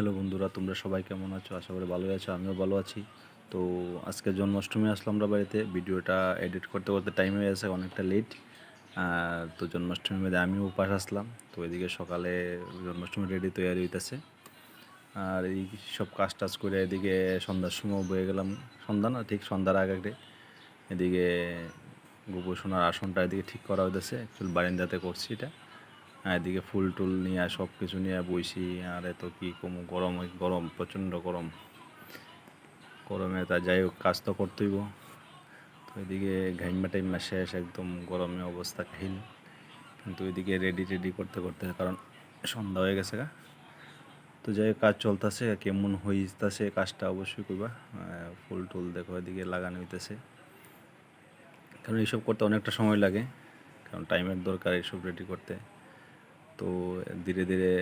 Hello বন্ধুরা, তোমরা সবাই কেমন আছো? আশা করি ভালোই আছো, আমিও ভালো আছি। তো আজকে জন্মাষ্টমী আসলাম আমরা বাড়িতে, ভিডিওটা এডিট করতে করতে টাইম হয়ে গেছে অনেকটা লেট তো জন্মাষ্টমীর মধ্যে আমিও উপাস আসলাম, তো এদিকে সকালে জন্মাষ্টমী রেডি তৈরি হইতেছে। আর এই সব কাজ টাজ করে এদিকে সন্ধ্যার সময় বয়ে গেলাম। সন্ধ্যা না, ঠিক সন্ধ্যার আগে আগে। এদিকে গোপোষণার আসনটা এদিকে ঠিক করা হইতেছে অ্যাকচুয়ালি বারিন্দাতে করছি এটা। এদিকে ফুল টুল নিয়ে সব কিছু নিয়ে বইছি আর এত কি কম, গরম গরম, প্রচণ্ড গরম। গরমে তা যাই হোক, কাজ তো করতেইব। তো এদিকে ঘাইমা টাইমা শেষ, একদম গরমে অবস্থা কাহিল কিন্তু এদিকে রেডি টেডি করতে করতে, কারণ সন্ধ্যা হয়ে গেছে গা। তো যাই কাজ চলতেছে, কেমন হইতেছে কাজটা অবশ্যই করবা ফুল টুল দেখো, এদিকে লাগানো হইতেছে। কারণ এইসব করতে অনেকটা সময় লাগে, কারণ টাইমের দরকার এইসব রেডি করতে। তো ধীরে ধীরে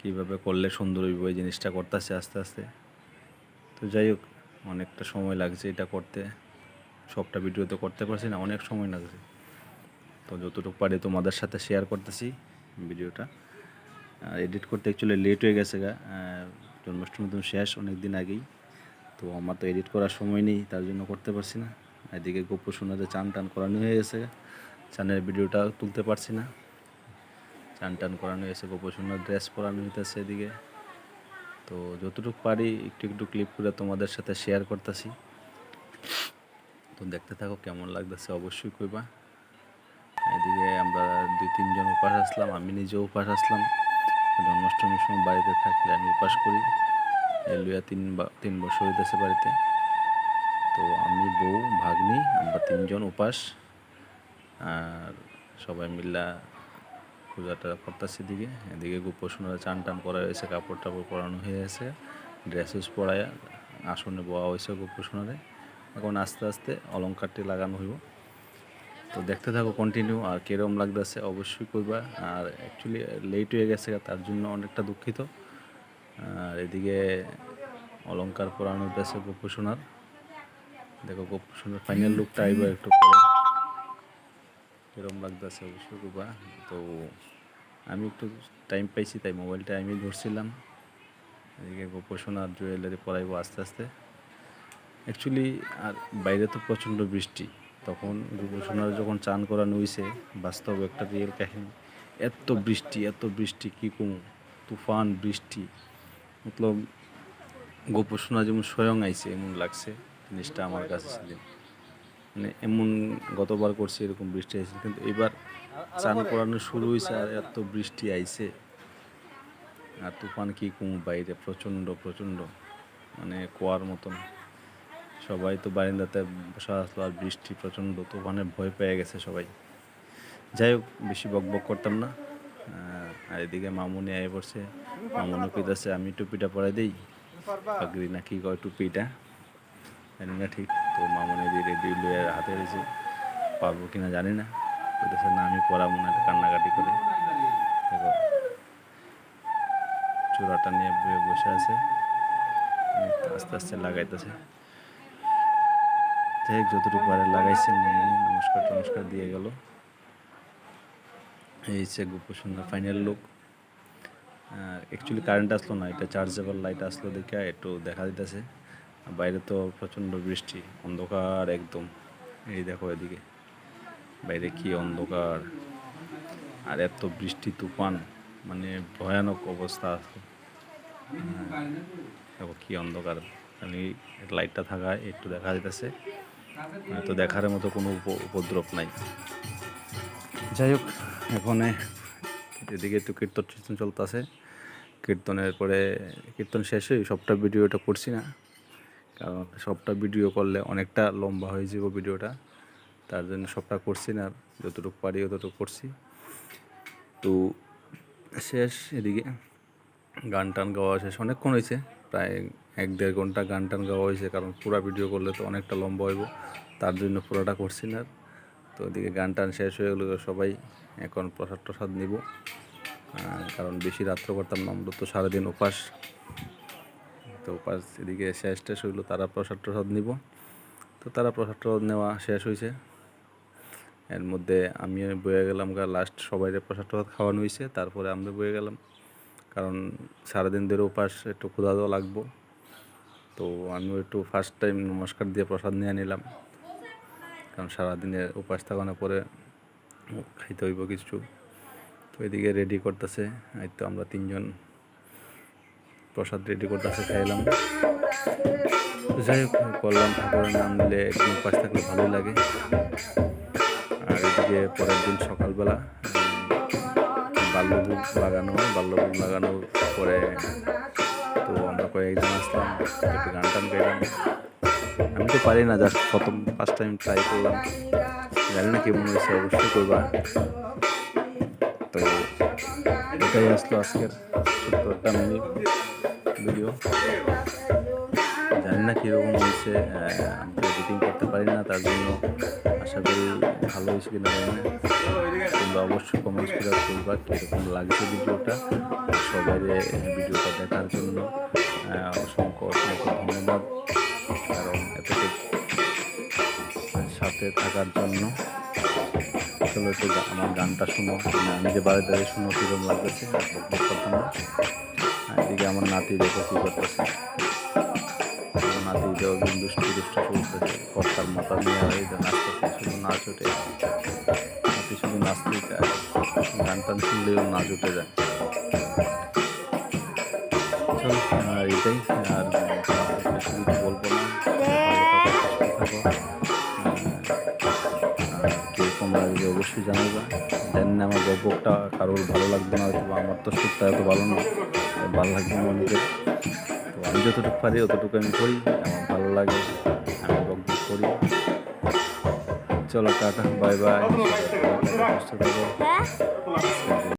কীভাবে করলে সুন্দর হইব এই জিনিসটা করতেছে আস্তে আস্তে। তো যাই হোক, অনেকটা সময় লাগছে এটা করতে। সবটা ভিডিও তো করতে পারছি না, অনেক সময় লাগছে। তো যতটুকু পারি তোমাদের সাথে শেয়ার করতেছি ভিডিওটা এডিট করতে অ্যাকচুয়ালি লেট হয়ে গেছে গা। জন্মাষ্টমী তো শেষ অনেক দিন আগেই। তো আমার তো এডিট করার সময় নেই, তার জন্য করতে পারছি না। এদিকে গোপ সোনাতে চান টান করানো হয়ে গেছে। চানের ভিডিওটা তুলতে পারছি না। চান টান করানো হয়েছে গোপ সোনার ড্রেস পরানো হইতেছে এদিকে। তো যতটুকু পারি একটু একটু ক্লিপ করে তোমাদের সাথে শেয়ার করতেছি। তো দেখতে থাকো কেমন লাগতেছে, অবশ্যই কইবা। এদিকে আমরা দুই তিনজন উপাস আসলাম, আমি নিজেও উপাস আসলাম। জন্মাষ্টমীর সময় বাড়িতে থাকলে আমি উপাস করি। এই লইয়া তিন তিন বছর হইতেছে বাড়িতে। তো আমি, বউ, ভাগ্নি, আমরা তিনজন উপাস। আর সবাই মিল্লা পূজাটা করতেছি দিকে এদিকে গোপোষণরা চান টান করা হয়েছে কাপড় টাপড় পরানো হয়ে গেছে, ড্রেস উস পরায় আসনে বয়া হয়েছে গোপোষণারে এখন আস্তে আস্তে অলঙ্কারটি লাগানো হইব। তো দেখতে থাকো কন্টিনিউ আর কিরম লাগতেছে, অবশ্যই করবা আর অ্যাকচুয়ালি লেট হয়ে গেছে তার জন্য অনেকটা দুঃখিত। আর এদিকে অলংকার পরানো হইতেছে গোপোষণার দেখো গোপোষণার ফাইনাল লুকটা আইব একটু পরে। কিরম লাগতেছে অবশ্যই করবা তো আমি একটু টাইম পাইছি, তাই মোবাইলটা আমি ধরছিলাম। এদিকে গোপোষণার জুয়েলারি পরাইবো আস্তে আস্তে। অ্যাকচুয়ালি আর বাইরে তো প্রচণ্ড বৃষ্টি। তখন গোপোষণার যখন চান করানো হয়েছে বাস্তব একটা রিয়েল কাহিনী। এত বৃষ্টি এত বৃষ্টি, কী কম? তুফান, বৃষ্টি। মতলব গোপোষণা যেমন স্বয়ং আইছে, এমন লাগছে, জিনিসটা আমার কাছে সেদিন। মানে এমন গতবার করছি, এরকম বৃষ্টি আইছে। কিন্তু এবার চান করানো শুরু হয়েছে আর এত বৃষ্টি আইছে। আর তুফান কি কম বাইরে? প্রচণ্ড প্রচণ্ড। মানে কুয়ার মতন। সবাই তো বারিন্দাতে বসা আসলো আর বৃষ্টি প্রচণ্ড। তুফানে ভয় পেয়ে গেছে সবাই। যাই হোক, বেশি বক বক করতাম না। আর এদিকে মামুনি আয় পড়ছে। মামুনি কইতাছে, আমি টুপিটা পরে দিই? পাগড়ি না কি কয় টুপিটা? জানি না ঠিক। তো মামুনি দিয়ে রেডি লুয়ে হাতে রয়েছে। পারব কিনা জানি না। কইতাছে, না, আমি পরাবো না, কান্নাকাটি করে। দেখো, চূড়াটা নিয়ে বসে আছে। আস্তে আস্তে লাগাইতেছে। যাই হোক, যতটুকু পারে লাগাইছে নমস্কার টমস্কার দিয়ে গেল। এই হচ্ছে Gopsundar final look actually current আসলো না, এটা চার্জেবল লাইট আসলো দেখে একটু দেখা দিতেছে। বাইরে তো প্রচণ্ড বৃষ্টি অন্ধকার একদম। এই দেখো এদিকে। বাইরে কি অন্ধকার। আর এত বৃষ্টি তুফান মানে ভয়ানক অবস্থা আছে। হ্যাঁ, দেখো কি অন্ধকার। খালি লাইটটা থাকায় একটু দেখা যাইতেছে। তো দেখার মতো কোনো উপ- উপদ্রব নাই। যাই হোক এখন এদিকে একটু কীর্তন টীর্তন চলতেছে। কীর্তনের পরে কীর্তন শেষ হয়ে সবটা ভিডিওটা করছি না। কারণ সবটা ভিডিও করলে অনেকটা লম্বা হয়ে যাব ভিডিওটা তার জন্য সবটা করছি না, যতটুকু পারি ততটুকু করছি। তো শেষ, এদিকে গান টান গাওয়া শেষ। অনেকক্ষণ হয়েছে, প্রায় এক দেড় ঘণ্টা গান টান গাওয়া হয়েছে, কারণ পুরো ভিডিও করলে তো অনেকটা লম্বা হইব। তার জন্য পুরোটা করছি না। তো ওদিকে গান টান শেষ হয়ে গেলো সবাই এখন প্রসাদ টসাদ নিব। কারণ বেশি রাত্র করতাম না, আমরা তো সারাদিন উপাস তো উপাস এদিকে শেষ টেষ হইল, তারা প্রসাদ টসাদ নিব। তো তারা প্রসাদ টসাদ নেওয়া শেষ হয়েছে এর মধ্যে আমি বয়ে গেলাম গা লাস্ট সবাই প্রসাদ টসাদ খাওয়ানো হয়েছে তারপরে আমরা বয়ে গেলাম। কারণ সারাদিন ধরে উপাস, একটু ক্ষুধাও লাগবো। তো আমিও একটু ফার্স্ট টাইম নমস্কার দিয়ে প্রসাদ নিয়ে নিলাম। কারণ সারাদিনের উপাস থাকানোর পরে খাইতে হইব কিছু। তো এদিকে রেডি করতেছে, এই তো আমরা তিনজন। প্রসাদ রেডি করতেছে খাইলাম। তো যাই হোক, করলাম, ঠাকুরের নাম নিলে একটু উপাস থাকলে ভালোই লাগে। আর এদিকে পরের দিন সকালবেলা বাল্যভোগ লাগানো হয় বাল্যভোগ লাগানোর পরে তো আমরা কয়েকজন আসলাম, একটু গান টান গাইলাম। আমি তো পারি না জাস্ট প্রথম ফার্স্ট টাইম ট্রাই করলাম। জানি না কেমন হয়েছে, অবশ্যই করবা। তো এটাই আসলো আজকের ছোট্ট একটা মিনি ভিডিও। জানি না কীরকম হয়েছে আমি তো এডিটিং করতে পারি না, তার জন্য আশা করি ভালো হয়েছে কিনা না। তোমরা অবশ্যই কমেন্টস করে বলবা কীরকম লাগছে ভিডিওটা। সবাই ভিডিওটা দেখার জন্য অসংখ্য অসংখ্য ধন্যবাদ। কারণ এতটুকু সাথে থাকার জন্য চলো একটু আমার গানটা শুনো মানে আমি যে বাড়িতে শুনো, কীরকম লাগতেছে না। এদিকে আমার নাতি দেখো কী করতেছে? নাতি দেখো দুষ্টু দুষ্টু চলতেছে কর্তার মাথা নিয়ে আর এই যে নাচতেছে, শুধু নাচ উঠে নাতি শুধু নাচতেই চায়। গান টান শুনলেও নাচ উঠে যায়। এটাই, আর বলব না। অবশ্যই জানাবা দেন না আমার গল্পটা কারোর ভালো লাগবে না হয়তো আমার তো সুখটা এত ভালো না। ভালো লাগবে না অনেকের তো আমি যতটুকু পারি অতটুকু আমি করি আমার ভালো লাগে আমি গল্প করি। চলো টাটা বাই বাই। হ্যাঁ?